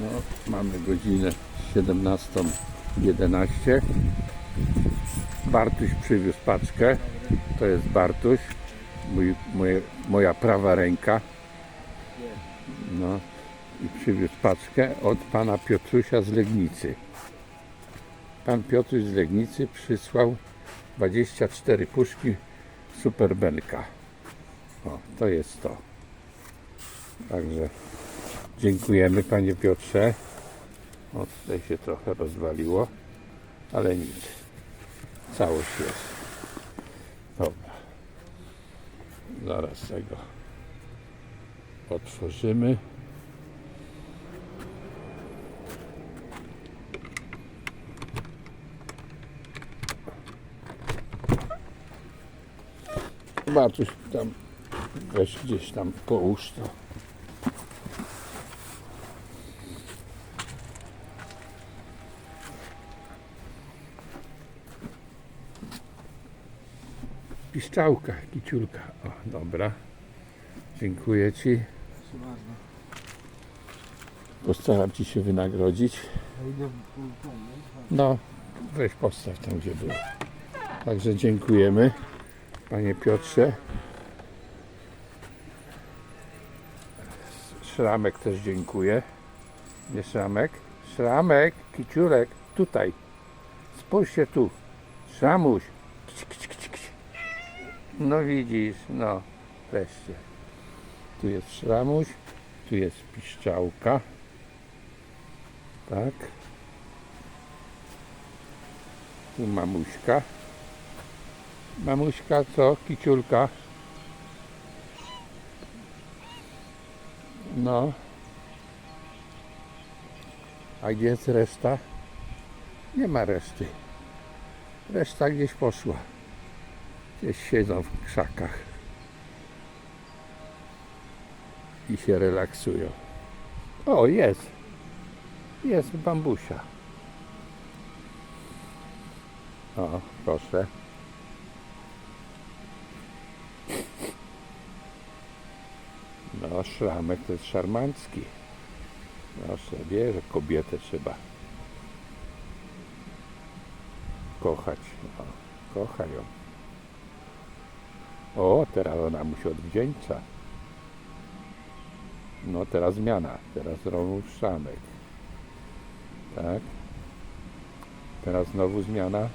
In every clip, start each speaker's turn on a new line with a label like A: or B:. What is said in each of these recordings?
A: No, mamy godzinę 17.11. Bartuś przywiózł paczkę. To jest Bartuś, mój, moja prawa ręka. No i przywiózł paczkę od pana Piotrusia z Legnicy. Pan Piotruś z Legnicy przysłał 24 puszki Superbelka. O, to jest to. Także dziękujemy panie Piotrze. O, tutaj się trochę rozwaliło, ale nic. Całość jest. Dobra. Zaraz tego otworzymy. Bartuś tam weź gdzieś tam połóż to. Piszczałka, kiciulka. O, dobra. Dziękuję Ci. Postaram Ci się wynagrodzić. No, weź postaw tam, gdzie było. Także dziękujemy, Panie Piotrze. Szramek też dziękuję. Nie Szramek? Szramek, kiciurek, tutaj. Spójrz się tu. Szramuś. No widzisz, no, wreszcie. Tu jest Szramuś, tu jest piszczałka. Tak. Tu mamuśka. Mamuśka co? Kiciulka. No. A gdzie jest reszta? Nie ma reszty. Reszta gdzieś poszła. Gdzieś siedzą w krzakach. I się relaksują. O, jest. Jest bambusia. O, proszę. No, szramek to jest szarmancki. Proszę, wie, że kobietę trzeba kochać. No, ją. O, teraz ona mu się odwdzięcza. No, teraz zmiana. Teraz znowu szramek. Tak. Teraz znowu zmiana.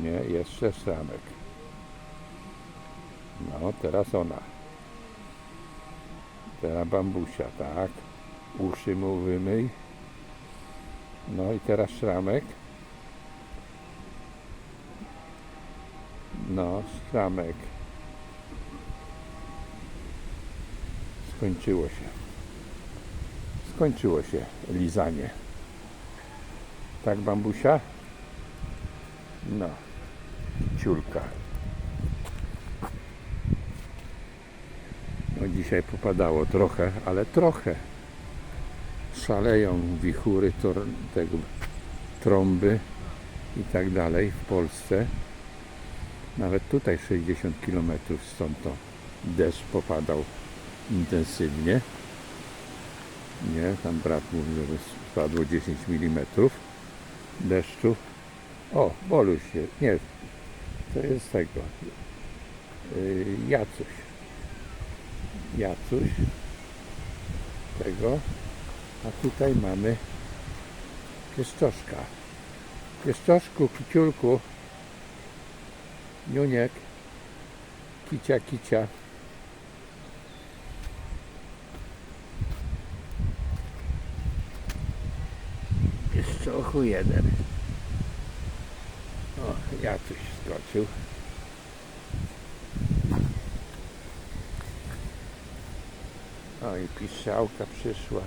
A: Nie, jeszcze szramek. No, teraz ona. Teraz bambusia, tak. Uszy mu wymyj. No i teraz szramek. No, szramek. Skończyło się. Skończyło się lizanie. Tak, bambusia? No, ciulka. No dzisiaj popadało trochę, ale trochę. Szaleją wichury tor, tego, trąby i tak dalej w Polsce. Nawet tutaj 60 km stąd to deszcz popadał intensywnie. Nie, tam brat mówił, że spadło 10 mm deszczu. O, Boluś się, nie, to jest tego, yy, Jacuś. Jacuś, tego, a tutaj mamy pieszczoszka. Pieszczoszku, kiciulku, Niuniek, kicia, kicia. Pieszczochu jeden. O, Jacuś skoczył. O i piszczałka przyszła.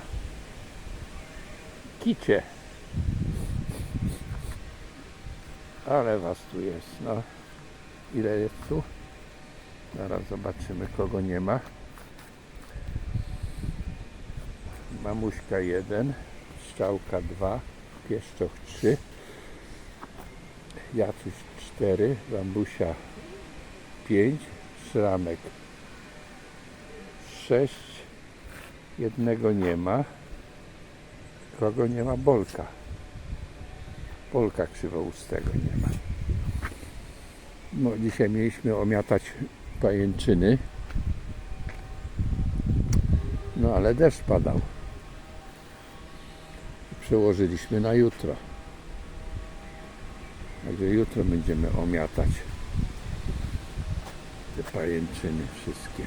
A: Kicie. Ale was tu jest, no. Ile jest tu? Zaraz zobaczymy kogo nie ma. Mamuśka 1, Szczałka 2, Pieszczoch 3, Jacuś 4, Bambusia 5, Szramek sześć. Jednego nie ma. Kogo nie ma? Bolka. Bolka krzywoustego nie ma. No, dzisiaj mieliśmy omiatać pajęczyny. No ale deszcz padał. Przełożyliśmy na jutro. Także jutro będziemy omiatać te pajęczyny wszystkie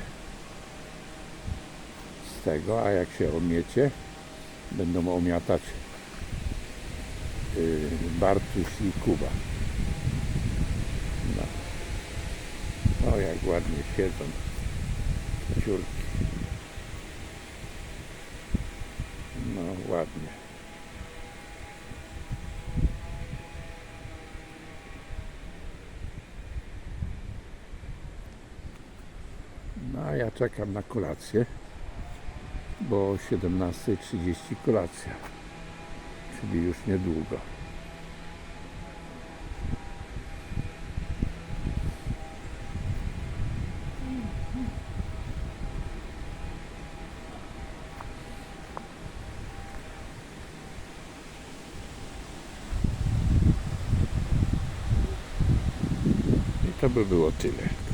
A: z tego, a jak się omiecie, będą omiatać yy, i Kuba. No. O, jak ładnie siedzą ciurki. No, ładnie. No, a ja czekam na kolację, bo o 17.30 kolacja, czyli już niedługo. I to by było tyle.